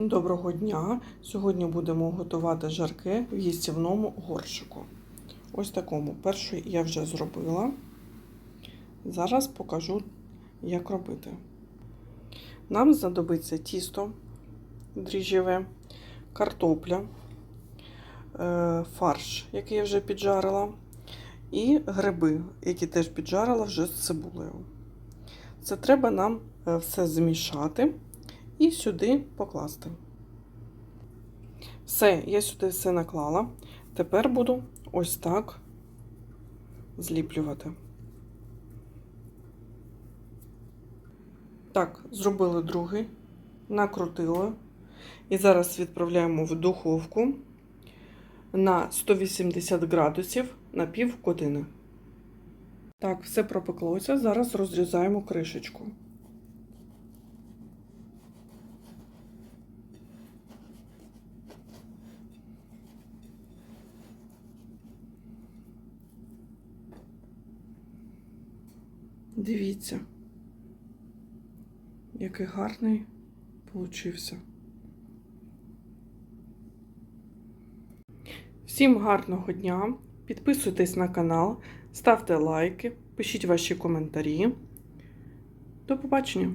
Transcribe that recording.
Доброго дня! Сьогодні будемо готувати жарки в їстівному горщику. Ось такому. Перший я вже зробила. Зараз покажу, як робити. Нам знадобиться тісто дріжджеве, картопля, е, фарш, який я вже піджарила, і гриби, які теж піджарила вже з цибулею. Це треба нам е, все змішати і сюди покласти. Все, я сюди все наклала. Тепер буду ось так зліплювати. Так, зробили другий, накрутили. І зараз відправляємо в духовку на 180 градусів на пів години. Так, все пропеклося. Зараз розрізаємо кришечку. Дивіться, який гарний получився. Всім гарного дня! Підписуйтесь на канал, ставте лайки, пишіть ваші коментарі. До побачення!